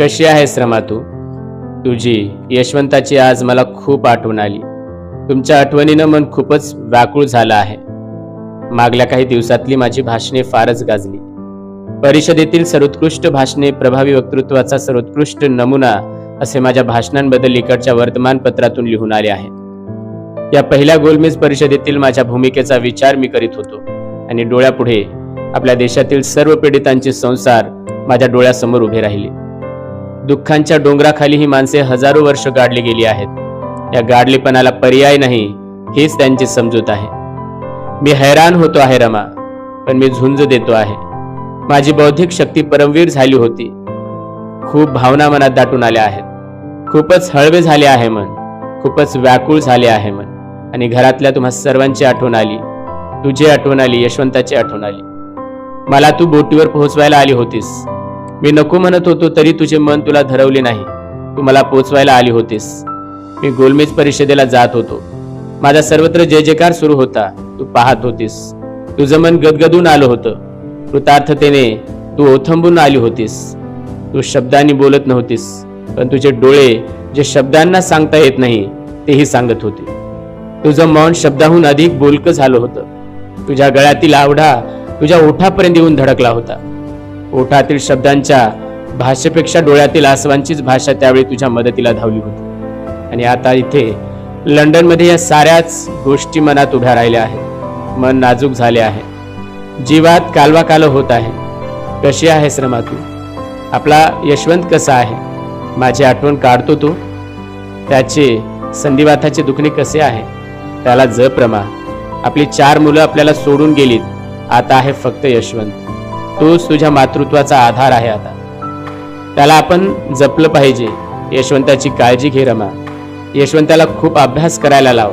कशी आहेस रमा तू? तुझी यशवंताची आज मला खूप आठवण आली. तुमच्या आठवणीनं मन खूपच व्याकुळ झालं आहे. मागल्या काही दिवसातली माझी भाषणे फारच गाजली. परिषदेतील सर्वोत्कृष्ट भाषणे प्रभावी वक्तृत्वाचा सर्वोत्कृष्ट नमुना असे माझ्या भाषणांबद्दल इकडच्या वर्तमानपत्रातून लिहून आले आहे. या पहिल्या गोलमेज परिषदेतील माझ्या भूमिकेचा विचार मी करीत होतो आणि डोळ्यापुढे आपल्या देशातील सर्व पीडितांचे संसार माझ्या डोळ्यासमोर उभे राहिले. दुःखांच्या डोंगराखाली ही माणसे हजारो वर्ष गाडली गेली आहेत. या गाडलेपणाला पर्याय नाही हीच त्यांची समजूत आहे. मी हैराण होतो आहे रमा पण मी झुंज देतो आहे. माझी बौद्धिक शक्ती परमवीर झाली होती. खूप भावना मनात दाटून आल्या आहेत. खूपच हळवे झाले आहे मन खूपच व्याकुळ झाले आहे मन. आणि घरातल्या तुम्हा सर्वांची आठवण आली. तुझी आठवण आली यशवंताची आठवण आली. मला तू बोटीवर पोहोचवायला आली होतीस. मी नको म्हणत होतो तरी तुझे मन तुला धरवले नाही. तू मला पोचवायला आली होतीस. मी गोलमेज परिषदेला जात होतो. माझा सर्वत्र जय जयकार सुरू होता. तू पाहत होतीस. तुझं मन गदगदून आलं होतं. कृतार्थतेने तू ओथंबून आली होतीस. तू शब्दांनी बोलत नव्हतीस. पण तुझे डोळे जे शब्दांना सांगता येत नाही तेही सांगत होते. तुझं मौन शब्दाहून अधिक बोलकं झालं होतं. तुझ्या गळ्यातील आवडा तुझ्या ओठापर्यंत येऊन धडकला होता. ओठातील शब्दांच्या भाषेपेक्षा डोळ्यातील आसवांचीच भाषा त्यावेळी तुझ्या मदतीला धावली होती. आणि आता इथे लंडनमध्ये या साऱ्याच गोष्टी मनात उभ्या राहिल्या आहेत. मन नाजूक झाले आहे. जीवात कालवा काल होत आहे. कशी आहे श्रमा तू? आपला यशवंत कसा आहे? माझी आठवण काढतो तू. त्याचे संधिवाताचे दुखणे कसे आहे? त्याला ज प्रमा आपली चार मुलं आपल्याला सोडून गेलीत. आता आहे फक्त यशवंत. तोच तुझ्या मातृत्वाचा आधार आहे आता. त्याला आपण जपलं पाहिजे. यशवंताची काळजी घे रमा. यशवंताला खूप अभ्यास करायला लाव.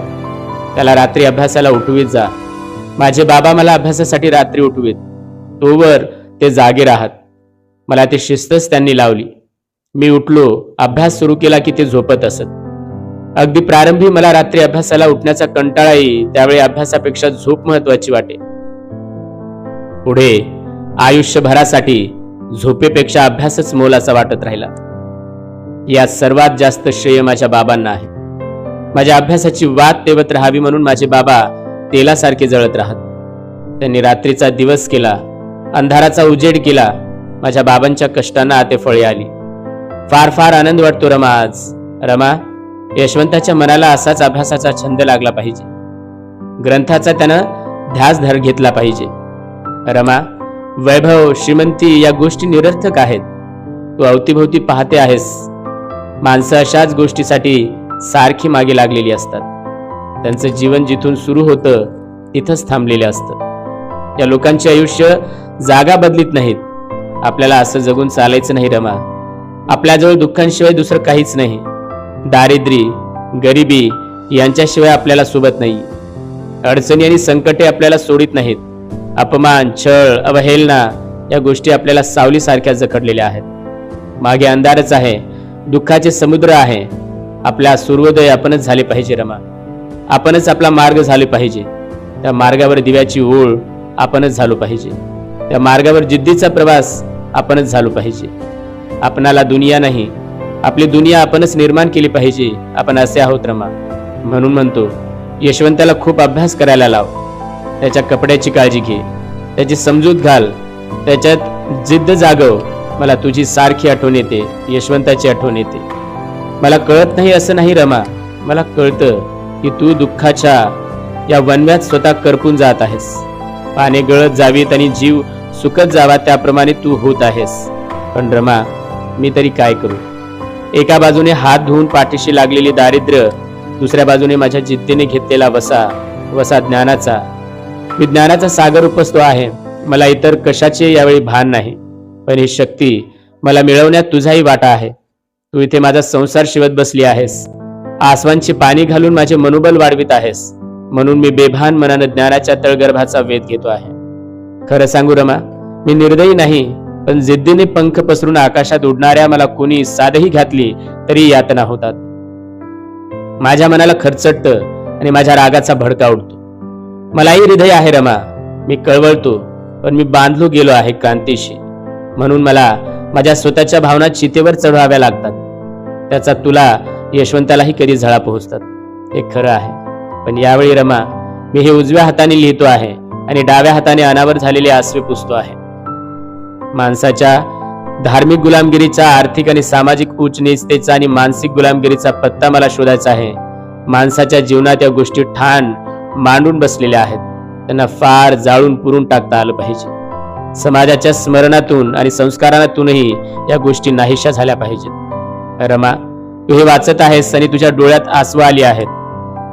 त्याला रात्री अभ्यासाला उठवीत जा. माझे बाबा मला अभ्यासासाठी रात्री उठवीत. तोवर ते जागे राहत मला ती शिस्तच त्यांनी लावली. मी उठलो अभ्यास सुरू केला की ते झोपत असत. अगदी प्रारंभी मला रात्री अभ्यासाला उठण्याचा कंटाळा येई त्यावेळी अभ्यासापेक्षा झोप महत्वाची वाटे. पुढे आयुष्यभरासाठी झोपेपेक्षा अभ्यासच मोलाचा वाटत राहिला. या सर्वात जास्त श्रेय माझ्या बाबांना आहे. माझ्या अभ्यासाची वाद तेवत राहावी म्हणून माझे बाबा तेलासारखे जळत राहत. त्यांनी रात्रीचा दिवस केला अंधाराचा उजेड केला माझ्या बाबांच्या कष्टांना आते फळे आली. फार फार आनंद वाटतो रमा आज. रमा यशवंताच्या मनाला असाच अभ्यासाचा छंद लागला पाहिजे. ग्रंथाचा त्यानं ध्यास धर घेतला पाहिजे. रमा वैभव श्रीमंती या गोष्टी निरर्थक आहेत. तू अवतीभोवती पाहते आहेस. माणसं अशाच गोष्टीसाठी सारखी मागे लागलेली असतात. त्यांचं जीवन जिथून सुरू होतं तिथंच थांबलेलं असतं. या लोकांचे आयुष्य जागा बदलीत नाहीत. आपल्याला असं जगून चालायचं नाही रमा. आपल्याजवळ दुःखांशिवाय दुसरं काहीच नाही. दारिद्री गरिबी यांच्याशिवाय आपल्याला सोबत नाही. अडचणी आणि संकटे आपल्याला सोडित नाहीत. अपमान छळ अवहेलना या गोष्टी आपल्याला सावलीसारख्या जखडलेल्या आहेत. मागे अंधारच आहे दुःखाचे समुद्र आहे. आपल्या सूर्योदय आपणच झाले पाहिजे रमा. आपणच आपला मार्ग झाले पाहिजे. त्या मार्गावर दिव्याची ओळ आपणच झालो पाहिजे. त्या मार्गावर जिद्दीचा प्रवास आपणच झालो पाहिजे. आपणाला दुनिया नाही आपली दुनिया आपणच निर्माण केली पाहिजे आपण असे आहोत रमा. म्हणून म्हणतो यशवंताला खूप अभ्यास करायला लाव. त्याच्या कपड्याची काळजी घे. त्याची समजूत घाल. त्याच्यात जिद्द जागव. मला तुझी सारखी आठवण येते. यशवंताची आठवण येते. मला कळत नाही असं नाही रमा. मला कळतं की तू दुःखाच्या या वनव्यात स्वतः करपून जात आहेस. पाने गळत जावीत आणि जीव सुकत जावा त्याप्रमाणे तू होत आहेस. पण रमा मी तरी काय करू? एका बाजूने हात धुवून पाठीशी लागलेली दारिद्र्य दुसऱ्या बाजूने माझ्या जिद्दीने घेतलेला वसा वसा ज्ञानाचा मी ज्ञानाचा सागर उपसतो आहे. मला इतर कशाचे यावेळी भान नाही. पण ही शक्ती मला मिळवण्यात तुझाही वाटा आहे. तू इथे माझा संसार शिवत बसली आहेस. आसवांची पाणी घालून माझे मनोबल वाढवित आहेस. म्हणून मी बेभान मनानं ज्ञानाच्या तळगर्भाचा वेध घेतो आहे. खरं सांगू रमा मी निर्दयी नाही पण जिद्दीने पंख पसरून आकाशात उडणाऱ्या मला कोणी साधही घातली तरी यातना होतात. माझ्या मनाला खरचटतं आणि माझ्या रागाचा भडका उडतो. मलाही हृदय आहे रमा. मी कळवळतो पण मी बांधलो गेलो आहे कांतीशी म्हणून मला माझ्या स्वतःच्या भावना चितेवर चढवाव्या लागतात. त्याचा तुला यशवंतालाही कधी झळा पोहोचतात. हे खरं आहे. पण यावेळी रमा मी हे उजव्या हाताने लिहितो आहे आणि डाव्या हाताने अनावर झालेले आसवे पुसतो आहे. माणसाच्या धार्मिक गुलामगिरीचा आर्थिक आणि सामाजिक उच्च आणि मानसिक गुलामगिरीचा पत्ता मला शोधायचा आहे. माणसाच्या जीवनात या गोष्टी ठाण मांडून बसलेल्या आहेत. त्यांना फार जाळून पुरून टाकता आलं पाहिजे. समाजाच्या स्मरणातून आणि संस्कारातूनही या गोष्टी नाहीशा झाल्या पाहिजेत. रमा तू हे वाचत आहेस आणि तुझ्या डोळ्यात आसवा आली आहेत.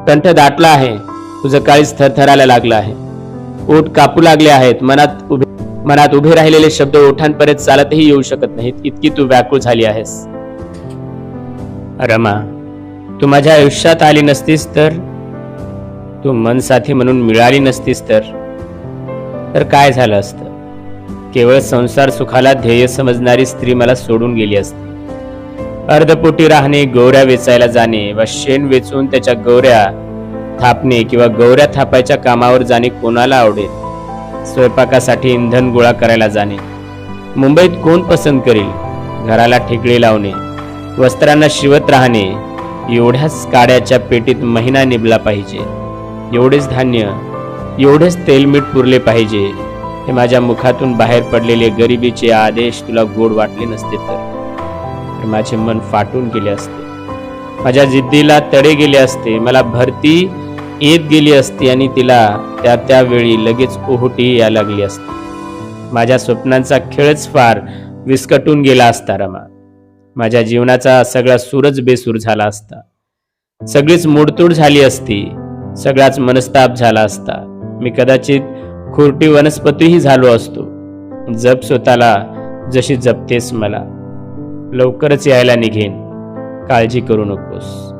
कंठ दाटला आहे. तुझं काळीच थरथरायला लागलं आहे. ओठ कापू लागले आहेत. मनात उभे मनात उभे राहिलेले शब्द ओठांपर्यंत चालतही येऊ शकत नाहीत. इतकी तू व्याकुळ झाली आहेस. रमा तू माझ्या आयुष्यात आली नसतीस तर? तू मनसाथी म्हणून मिळाली नसतीस तर? तर काय झालं असतं? केवळ संसार सुखाला ध्येय समजणारी स्त्री मला सोडून गेली असती. अर्धपोटी राहणे गौऱ्या वेचायला जाणे व शेण वेचून त्याच्या गौऱ्या थापणे किंवा गौऱ्या थापायच्या कामावर जाणे कोणाला आवडेल? स्वयंपाकासाठी इंधन गोळा करायला जाणे. मुंबईत कोण पसंत करेल? घराला ठिकळे लावणे वस्त्रांना शिवत राहणे एवढ्याच काड्याच्या पेटीत महिना निभला पाहिजे. एवढेच धान्य एवढेच तेलमीठ पुरले पाहिजे हे माझ्या मुखातून बाहेर पडलेले गरिबीचे आदेश तुला गोड वाटले नसते तर. माझे मन फाटून गेले असते. माझ्या जिद्दीला तडे गेले असते मला भरती येत गेली असती आणि तिला त्या त्यावेळी लगेच ओहोटी या लागली असती. माझ्या स्वप्नांचा खेळच फार विस्कटून गेला असता रमा. माझ्या जीवनाचा सगळा सूरच बेसूर झाला असता. सगळीच मोडतोड झाली असती. सगळाच मनस्ताप झाला असता. मी कदाचित खुरटी वनस्पतीही झालो असतो. जप स्वतःला जशी जपतेस मला. लवकरच यायला निघेन. काळजी करू नकोस.